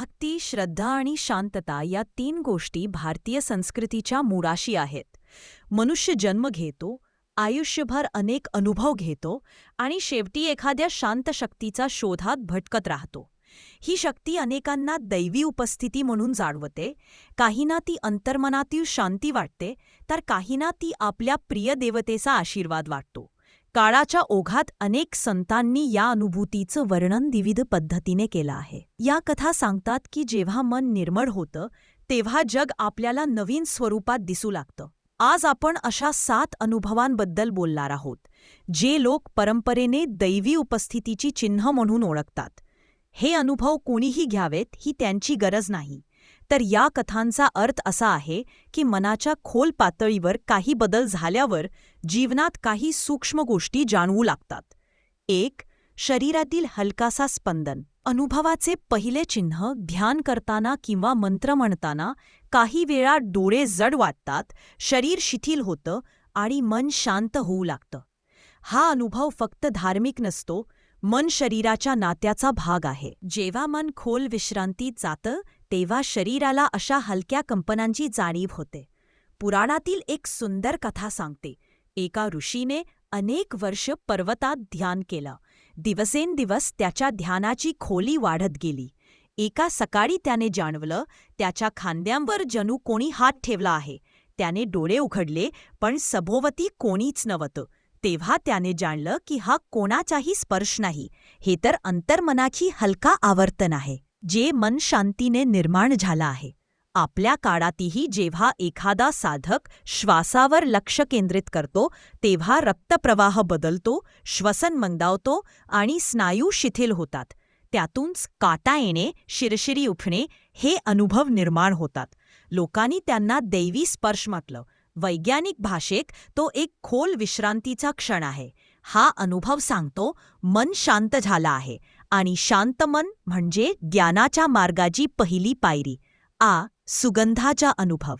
भक्ती श्रद्धा आणि शांतता या तीन गोष्टी भारतीय संस्कृतीच्या मुळाशी आहेत. मनुष्य जन्म घेतो आयुष्यभर अनेक अनुभव घेतो आणि शेवटी एखाद्या शांत शक्तीचा शोधात भटकत राहतो. ही शक्ती अनेकांना दैवी उपस्थिती म्हणून जाणवते. काहींना ती अंतर्मनातील शांती वाटते तर काहींना ती आपल्या प्रिय देवतेचा आशीर्वाद वाटतो. काळाच्या ओघात अनेक संतांनी या अनुभूतीचं वर्णन विविध पद्धतीने केलं आहे. या कथा सांगतात की जेव्हा मन निर्मळ होतं तेव्हा जग आपल्याला नवीन स्वरूपात दिसू लागतं. आज आपण अशा सात अनुभवांबद्दल बोलणार आहोत जे लोक परंपरेने दैवी उपस्थितीची चिन्ह म्हणून ओळखतात. हे अनुभव कोणीही घ्यावेत ही त्यांची गरज नाही. तर या कथांचा अर्थ असा आहे की मनाच्या खोल पातळीवर काही बदल झाल्यावर जीवनात काही सूक्ष्म गोष्टी जाणवू लागतात. एक शरीरातील हलकासा स्पंदन. अनुभवाचे पहिले चिन्ह ध्यान करताना किंवा मंत्र म्हणताना काही वेळा डोळे जड वाटतात शरीर शिथिल होतं आणि मन शांत होऊ लागतं. हा अनुभव फक्त धार्मिक नसतो मन शरीराच्या नात्याचा भाग आहे. जेव्हा मन खोल विश्रांतीत जातं तेव्हा शरीराला अशा हलक्या कंपनांची जाणीव होते. पुराणातील एक सुंदर कथा सांगते. एका ऋषीने अनेक वर्ष पर्वतात ध्यान केलं. दिवसेंदिवस त्याच्या ध्यानाची खोली वाढत गेली. एका सकाळी त्याने जाणवलं त्याच्या खांद्यांवर जणू कोणी हात ठेवला आहे. त्याने डोळे उघडले पण सभोवती कोणीच नव्हतं. तेव्हा त्याने जाणलं की हा कोणाचाही स्पर्श नाही. हे तर अंतर्मनाची हलका आवर्तन आहे. जे मन शांतीने निर्माण झाला आहे. आपल्या काळातही जेव्हा एखादा साधक श्वासावर लक्ष केंद्रित करतो तेव्हा रक्तप्रवाह बदलतो श्वसन मंदावतो आणि स्नायू शिथिल होतात. त्यातून काटा येणे शिरशिरी उठणे हे अनुभव निर्माण होतात. लोकांनी त्यांना दैवी स्पर्श म्हटलं वैज्ञानिक भाषेत तो एक खोल विश्रांतीचा क्षण आहे. हा अनुभव सांगतो मन शांत झाला आहे. आणि शांत मन म्हणजे ज्ञानाच्या मार्गाची पहिली पायरी. आ. सुगंधाचा अनुभव.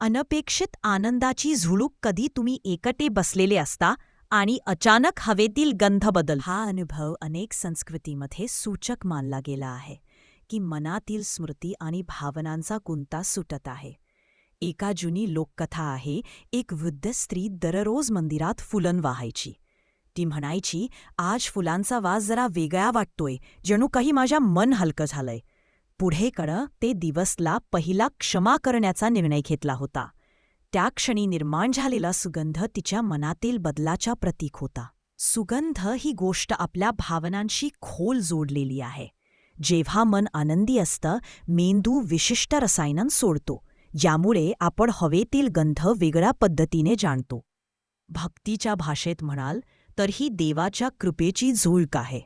अनपेक्षित आनंदाची झुळूक कधी तुम्ही एकटे बसलेले असता आणि अचानक हवेतील गंध बदल. हा अनुभव अनेक संस्कृतीमध्ये सूचक मानला गेला आहे की मनातील स्मृती आणि भावनांचा गुंता सुटत आहे. एका जुनी लोककथा आहे एक वृद्ध स्त्री दररोज मंदिरात फुलन वाहायची. ती म्हणायची आज फुलांचा वास जरा वेगळा वाटतोय जणू काही माझ्या मन हलकं झालंय. पुढे कडं ते दिवसला पहिला क्षमा करण्याचा निर्णय घेतला होता. त्या क्षणी निर्माण झालेला सुगंध तिच्या मनातील बदलाच्या प्रतीक होता. सुगंध ही गोष्ट आपल्या भावनांशी खोल जोडलेली आहे. जेव्हा मन आनंदी असतं मेंदू विशिष्ट रसायनं सोडतो यामुळे आपण हवेतील गंध वेगळ्या पद्धतीने जाणतो. भक्तीच्या भाषेत म्हणाल तर ही देवाच्या कृपेची झुळक आहे.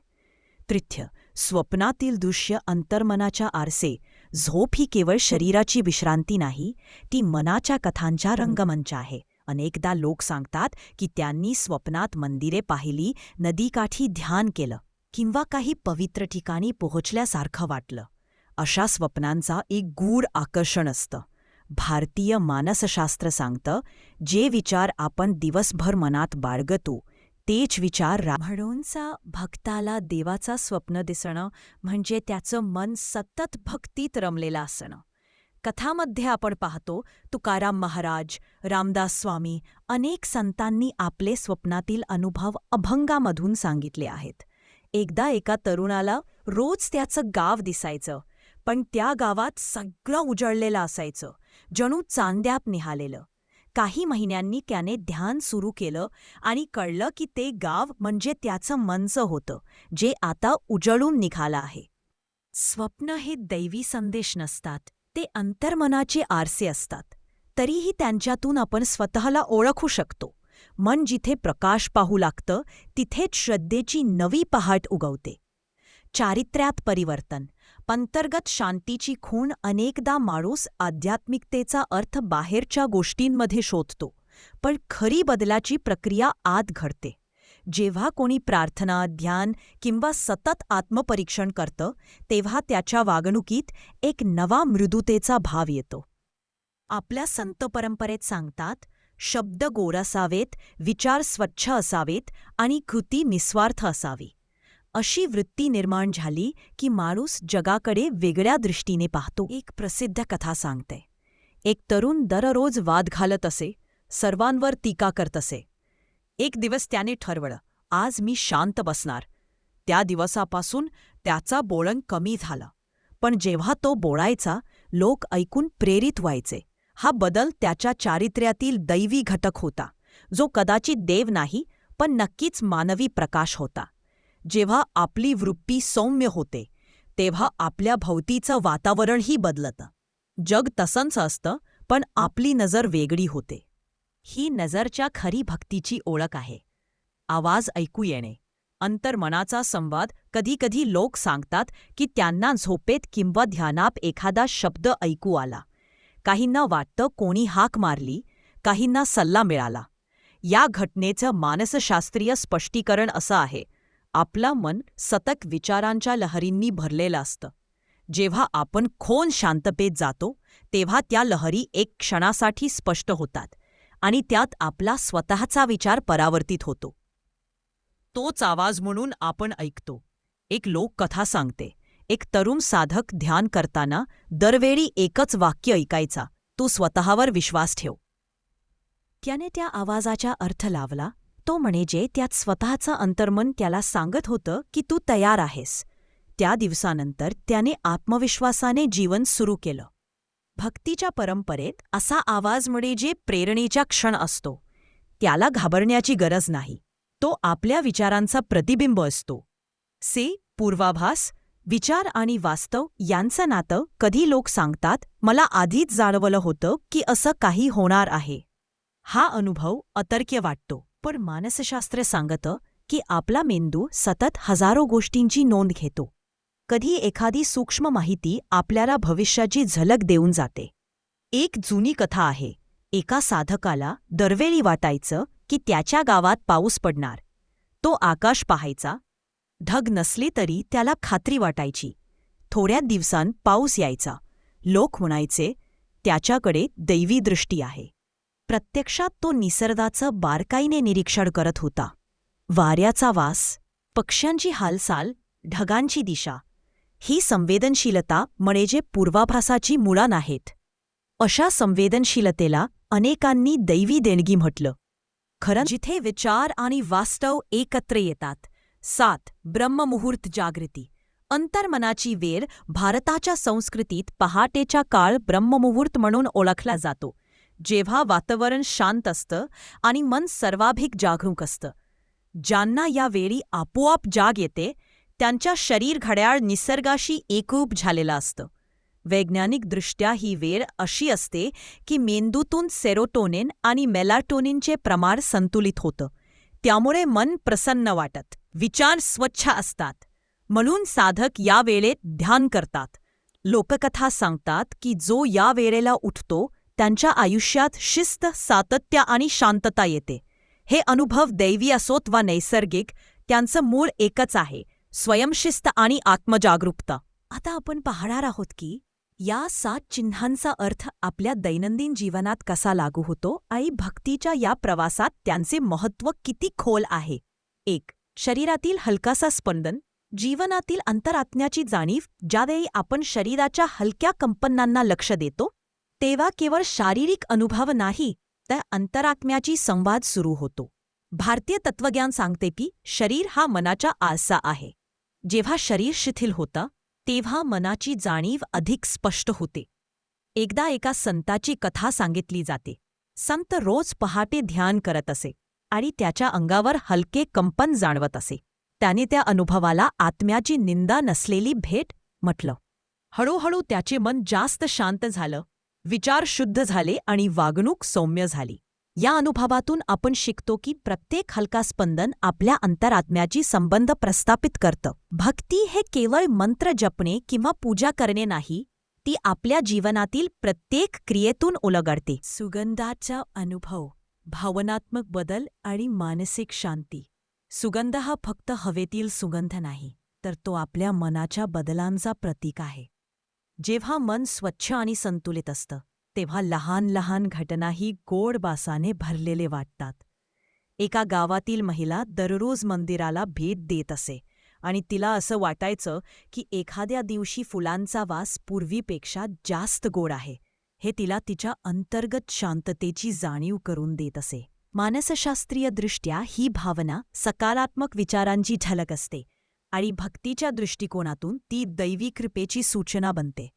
तृथ्य स्वप्नातील दृश्य अंतर्मनाच्या आरसे झोप ही केवळ शरीराची विश्रांती नाही ती मनाच्या कथांच्या रंगमंच आहे. अनेकदा लोक सांगतात की त्यांनी स्वप्नात मंदिरे पाहिली नदीकाठी ध्यान केलं किंवा काही पवित्र ठिकाणी पोहोचल्यासारखं वाटलं. अशा स्वप्नांचा एक गूढ आकर्षण असतं. भारतीय मानसशास्त्र सांगतं जे विचार आपण दिवसभर मनात बाळगतो तेच विचार म्हणूनचा भक्ताला देवाचा स्वप्न दिसणं म्हणजे त्याचं मन सतत भक्तीत रमलेलं असणं. कथामध्ये आपण पाहतो तुकाराम महाराज रामदास स्वामी अनेक संतांनी आपले स्वप्नातील अनुभव अभंगामधून सांगितले आहेत. एकदा एका तरुणाला रोज त्याचं गाव दिसायचं पण त्या गावात सगळं उजळलेलं असायचं जणू चांद्यात निहालेलं काही महिन्यांनी त्याने ध्यान सुरू केलं आणि कळलं की ते गाव म्हणजे त्याचं मनचं होतं जे आता उजळून निघालं आहे. स्वप्न हे दैवी संदेश नसतात ते अंतर्मनाचे आरसे असतात. तरीही त्यांच्यातून आपण स्वतःला ओळखू शकतो. मन जिथे प्रकाश पाहू लागतं तिथेच श्रद्धेची नवी पहाट उगवते. चारित्र्यात परिवर्तन अंतर्गत शांतीची खूण अनेकदा माणूस आध्यात्मिकतेचा अर्थ बाहेरच्या गोष्टींमध्ये शोधतो पण खरी बदलाची प्रक्रिया आत घडते. जेव्हा कोणी प्रार्थना ध्यान किंवा सतत आत्मपरीक्षण करतं तेव्हा त्याच्या वागणुकीत एक नवा मृदुतेचा भाव येतो. आपल्या संत परंपरेत सांगतात शब्द गोर असावेत विचार स्वच्छ असावेत आणि कृती निस्वार्थ असावी. अशी वृत्ती निर्माण झाली की माणूस जगाकडे वेगळ्या दृष्टीने पाहतो. एक प्रसिद्ध कथा सांगते. एक तरुण दररोज वाद घालत असे सर्वांवर टीका करत असे. एक दिवस त्याने ठरवलं आज मी शांत बसणार. त्या दिवसापासून त्याचा बोळण कमी झाला. पण जेव्हा तो बोळायचा लोक ऐकून प्रेरित व्हायचे. हा बदल त्याच्या चारित्र्यातील दैवी घटक होता जो कदाचित देव नाही पण नक्कीच मानवी प्रकाश होता. जेव्हा आपली वृत्ती सौम्य होते तेव्हा आपल्या भोवतीचं वातावरणही बदलतं. जग तसंच असतं पण आपली नजर वेगळी होते. ही नजरच्या खरी भक्तीची ओळख आहे. आवाज ऐकू येणे. अंतर्मनाचा संवाद कधीकधी लोक सांगतात की त्यांना झोपेत किंवा ध्यानाप एखादा शब्द ऐकू आला. काहींना वाटतं कोणी हाक मारली काहींना सल्ला मिळाला. या घटनेचं मानसशास्त्रीय स्पष्टीकरण असं आहे. आपलं मन सतत विचारांच्या लहरींनी भरलेलं असतं. जेव्हा आपण खोन शांततेत जातो तेव्हा त्या लहरी एक क्षणासाठी स्पष्ट होतात आणि त्यात आपला स्वतःचा विचार परावर्तित होतो. तोच आवाज म्हणून आपण ऐकतो. एक लोककथा सांगते. एक तरुण साधक ध्यान करताना दरवेळी एकच वाक्य ऐकायचा. तू स्वतःवर विश्वास ठेव. त्याने त्या आवाजाचा अर्थ लावला तो म्हणजे त्यात स्वतःचं अंतर्मन त्याला सांगत होतं की तू तयार आहेस. त्या दिवसानंतर त्याने आत्मविश्वासाने जीवन सुरू केलं. भक्तीच्या परंपरेत असा आवाज म्हणजे प्रेरणेचा क्षण असतो. त्याला घाबरण्याची गरज नाही. तो आपल्या विचारांचा प्रतिबिंब असतो. से पूर्वाभास विचार आणि वास्तव यांचं नातं कधी लोक सांगतात मला आधीच जाणवलं होतं की असं काही होणार आहे. हा अनुभव अतर्क्य वाटतो. पण मानसशास्त्र सांगतं की आपला मेंदू सतत हजारो गोष्टींची नोंद घेतो. कधी एखादी सूक्ष्म माहिती आपल्याला भविष्याची झलक देऊन जाते. एक जुनी कथा आहे. एका साधकाला दरवेळी वाटायचं की त्याच्या गावात पाऊस पडणार. तो आकाश पाहायचा. ढग नसले तरी त्याला खात्री वाटायची. थोड्या दिवसांत पाऊस यायचा. लोक म्हणायचे त्याच्याकडे दैवी दृष्टी आहे. प्रत्यक्षात तो निसर्गाचं बारकाईने निरीक्षण करत होता. वाऱ्याचा वास पक्ष्यांची हालचाल ढगांची दिशा ही संवेदनशीलता म्हणजे पूर्वाभासाची मुळा नाहीत अशा संवेदनशीलतेला अनेकांनी दैवी देणगी म्हटलं. खरं जिथे विचार आणि वास्तव एकत्र येतात सात ब्रह्ममुहूर्त जागृती अंतर्मनाची वेळ भारताच्या संस्कृतीत पहाटेचा काळ ब्रह्ममुहूर्त म्हणून ओळखला जातो. जेव्हा वातावरण शांत असतं आणि मन सर्वाधिक जागरूक असतं. ज्यांना या वेळी आपोआप जाग येते त्यांच्या शरीर घड्याळ निसर्गाशी एकरूप झालेलं असतं. वैज्ञानिकदृष्ट्या ही वेळ अशी असते की मेंदूतून सेरोटोनिन आणि मेलाटोनिनचे प्रमाण संतुलित होतं. त्यामुळे मन प्रसन्न वाटत विचार स्वच्छ असतात. म्हणून साधक या वेळेत ध्यान करतात. लोककथा सांगतात की जो या वेळेला उठतो त्यांच्या आयुष्यात शिस्त सातत्य आणि शांतता येते. हे अनुभव दैवी असोत वा नैसर्गिक त्यांचं मूळ एकच आहे स्वयंशिस्त आणि आत्मजागरूकता. आता आपण पाहणार आहोत की या सात चिन्हांचा अर्थ आपल्या दैनंदिन जीवनात कसा लागू होतो आणि भक्तीच्या या प्रवासात त्यांचे महत्त्व किती खोल आहे? एक शरीरातील हलकासा स्पंदन जीवनातील अंतरात्म्याची जाणीव ज्यावेळी आपण शरीराच्या हलक्या कंपनांना लक्ष देतो तेव्हा केवळ शारीरिक अनुभव नाही तर अंतरात्म्याची संवाद सुरू होतो. भारतीय तत्वज्ञान सांगते की शरीर हा मनाचा आरसा आहे. जेव्हा शरीर शिथिल होतं तेव्हा मनाची जाणीव अधिक स्पष्ट होते. एकदा एका संताची कथा सांगितली जाते. संत रोज पहाटे ध्यान करत असे आणि त्याच्या अंगावर हलके कंपन जाणवत असे. त्याने त्या अनुभवाला आत्म्याची निंदा नसलेली भेट म्हटलं. हळूहळू त्याचे मन जास्त शांत झालं. विचार शुद्ध झाले आणि वागणूक सौम्य झाली. या अनुभवातून आपण शिकतो की प्रत्येक हलका स्पंदन आपल्या अंतरात्म्याची संबंध प्रस्थापित करतं. भक्ती हे केवळ मंत्र जपणे किंवा पूजा करणे नाही ती आपल्या जीवनातील प्रत्येक क्रियेतून उलगडते सुगंधाचा अनुभव भावनात्मक बदल आणि मानसिक शांती. सुगंध हा फक्त हवेतील सुगंध नाही तर तो आपल्या मनाच्या बदलांचा प्रतीक आहे. जेव्हा मन स्वच्छ आणि संतुलित असतं तेव्हा लहान लहान घटनाही गोड बासाने भरलेले वाटतात. एका गावातील महिला दररोज मंदिराला भेट देत असे आणि तिला असं वाटायचं की एखाद्या दिवशी फुलांचा वास पूर्वीपेक्षा जास्त गोड आहे हे तिला तिच्या अंतर्गत शांततेची जाणीव करून देत असे. मानसशास्त्रीयदृष्ट्या ही भावना सकारात्मक विचारांची झलक असते आणि भक्तीच्या दृष्टिकोनातून ती दैवी कृपेची सूचना बनते.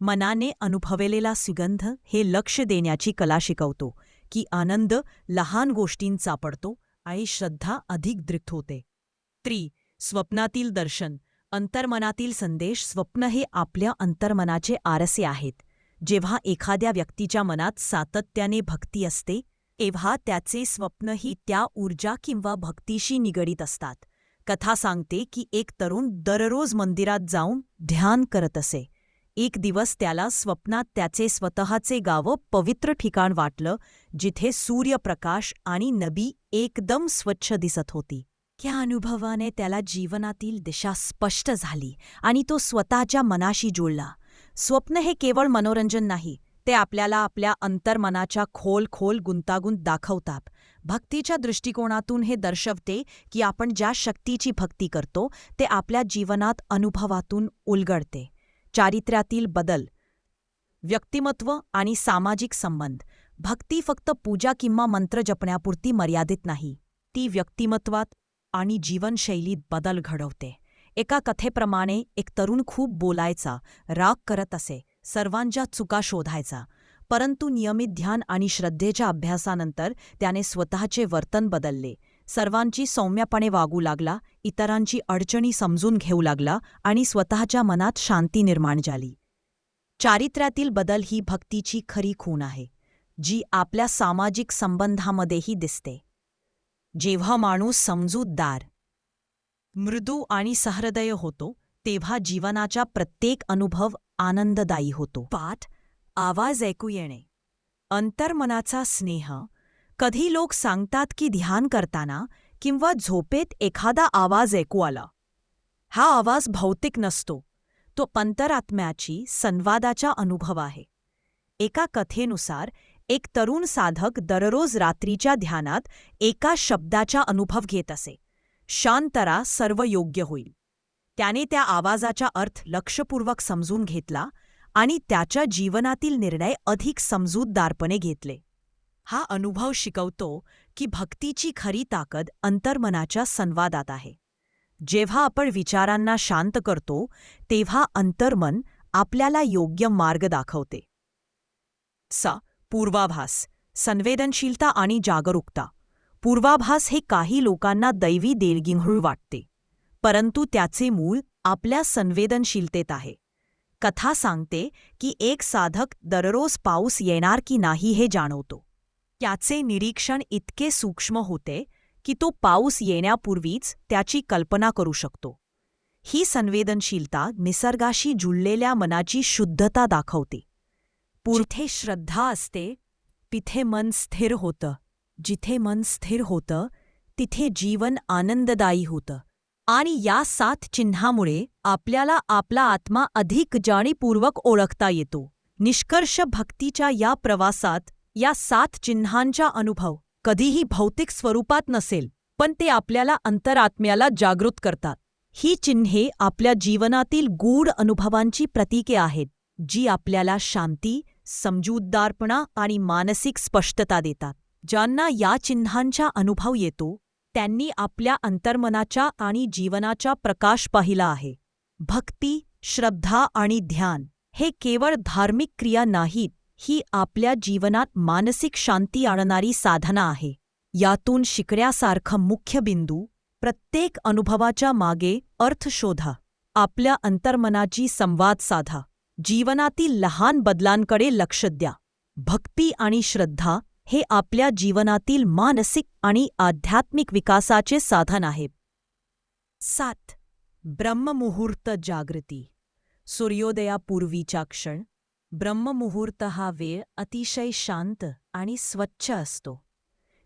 मनाने अनुभवलेला सुगंध हे लक्ष देण्याची कला शिकवतो की आनंद लहान गोष्टींचा पडतो आणि श्रद्धा अधिक दृप्त होते. त्री स्वप्नातील दर्शन. अंतर्मनातील संदेश स्वप्न हे आपल्या अंतर्मनाचे आरसे आहेत. जेव्हा एखाद्या व्यक्तीच्या मनात सातत्याने भक्ती असते तेव्हा त्याचे स्वप्नही त्या ऊर्जा किंवा भक्तीशी निगडीत असतात. कथा सांगते की एक तरुण दररोज मंदिरात जाऊन ध्यान करत असे. एक दिवस त्याला स्वप्नात त्याचे स्वतःचे गावं पवित्र ठिकाण वाटलं जिथे सूर्यप्रकाश आणि नबी एकदम स्वच्छ दिसत होती. त्या अनुभवाने त्याला जीवनातील दिशा स्पष्ट झाली आणि तो स्वतःच्या मनाशी जुळला. स्वप्न हे केवळ मनोरंजन नाही ते आपल्याला आपल्या अंतर्मनाच्या खोल खोल गुंतागुंत दाखवतात. भक्तीच्या दृष्टिकोनातून हे दर्शवते की आपण ज्या शक्तीची भक्ती करतो ते आपल्या जीवनात अनुभवातून उलगडते. चारित्र्यातील बदल व्यक्तिमत्व आणि सामाजिक संबंध. भक्ती फक्त पूजा किंवा मंत्र जपण्यापुरती मर्यादित नाही. ती व्यक्तिमत्वात आणि जीवनशैलीत बदल घडवते. एका कथेप्रमाणे एक तरुण खूप बोलायचा राग करत असे. सर्वांच्या चुका शोधायचा. परंतु नियमित ध्यान आणि श्रद्धेच्या अभ्यासानंतर त्याने स्वतःचे वर्तन बदलले. सर्वांची सौम्यपणे वागू लागला इतरांची अडचणी समजून घेऊ लागला आणि स्वतःच्या मनात शांती निर्माण झाली. चारित्र्यातील बदल ही भक्तीची खरी खूण आहे जी आपल्या सामाजिक संबंधामध्येही दिसते. जेव्हा माणूस समजूतदार मृदू आणि सहृदय होतो तेव्हा जीवनाचा प्रत्येक अनुभव आनंददायी होतो. पाठ आवाज ऐकू येणे. अंतर्मनाचा स्नेह. कधी लोक सांगतात की ध्यान करताना किंवा झोपेत एखादा आवाज ऐकू आला. हा आवाज भौतिक नसतो. तो पंतरात्म्याची संवादाचा अनुभव आहे. एका कथेनुसार एक तरुण साधक दररोज रात्रीच्या ध्यानात एका शब्दाचा अनुभव घेत असे. शांतरा सर्व योग्य होईल. त्याने त्या आवाजाचा अर्थ लक्षपूर्वक समजून घेतला आणि त्याच्या जीवनातील निर्णय अधिक समजूतदारपणे घेतले. हा अनुभव शिकवतो की भक्तीची खरी ताकद अंतर्मनाच्या संवादात आहे. जेव्हा आपण विचारांना शांत करतो तेव्हा अंतर्मन आपल्याला योग्य मार्ग दाखवते. सा. पूर्वाभास संवेदनशीलता आणि जागरूकता. पूर्वाभास हे काही लोकांना दैवी देणगी वाटते. परंतु त्याचे मूळ आपल्या संवेदनशीलतेत आहे. कथा सांगते की एक साधक दररोज पाऊस येणार की नाही हे जाणवतो. त्याचे निरीक्षण इतके सूक्ष्म होते की तो पाऊस येण्यापूर्वीच त्याची कल्पना करू शकतो. ही संवेदनशीलता निसर्गाशी जुळलेल्या मनाची शुद्धता दाखवते. पुरथे श्रद्धा असते तिथे मन स्थिर होतं. जिथे मन स्थिर होतं तिथे जीवन आनंददायी होतं. आणि या सात चिन्हामुळे आपल्याला आपला आत्मा अधिक जाणीपूर्वक ओळखता येतो. निष्कर्ष भक्तीच्या या प्रवासात या सात चिन्हांचा अनुभव कधीही भौतिक स्वरूपात नसेल पण ते आपल्याला अंतरात्म्याला जागृत करतात. ही चिन्हे आपल्या जीवनातील गूढ अनुभवांची प्रतीके आहेत जी आपल्याला शांती समजूतदारपणा आणि मानसिक स्पष्टता देतात. ज्यांना या चिन्हांचा अनुभव येतो त्यांनी आपल्या अंतर्मनाच्या आणि जीवनाचा प्रकाश पाहिला आहे. भक्ती श्रद्धा आणि ध्यान हे केवळ धार्मिक क्रिया नाहीत ही आपल्या जीवनात मानसिक शांती आणणारी साधना आहे. यातून शिकण्यासारखं मुख्य बिंदू प्रत्येक अनुभवाच्या मागे अर्थ शोधा आपल्या अंतर्मनाची संवाद साधा जीवनातील लहान बदलांकडे लक्ष द्या. भक्ती आणि श्रद्धा हे आपल्या जीवनातील मानसिक आणि आध्यात्मिक विकासाचे साधन आहे. सात. ब्रह्ममुहूर्त जागृती. सूर्योदयापूर्वीच्या क्षण. ब्रह्ममुहूर्त हा वेळ अतिशय शांत आणि स्वच्छ असतो.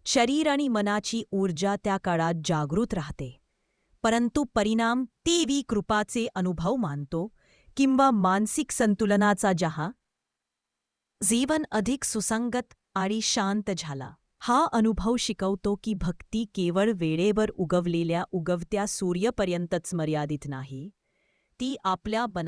शरीर आणि मनाची ऊर्जा त्या काळात जागृत राहते. परंतु परिणाम तेवी कृपाचे अनुभव मानतो किंवा मानसिक संतुलनाचा जहा. जीवन अधिक सुसंगत आणि शांत झाला. हा अनुभव शिकवतो की भक्ती केवळ वेळेवर उगवलेल्या उगवत्या सूर्यपर्यंतच मर्यादित नाही. ती आपल्या बना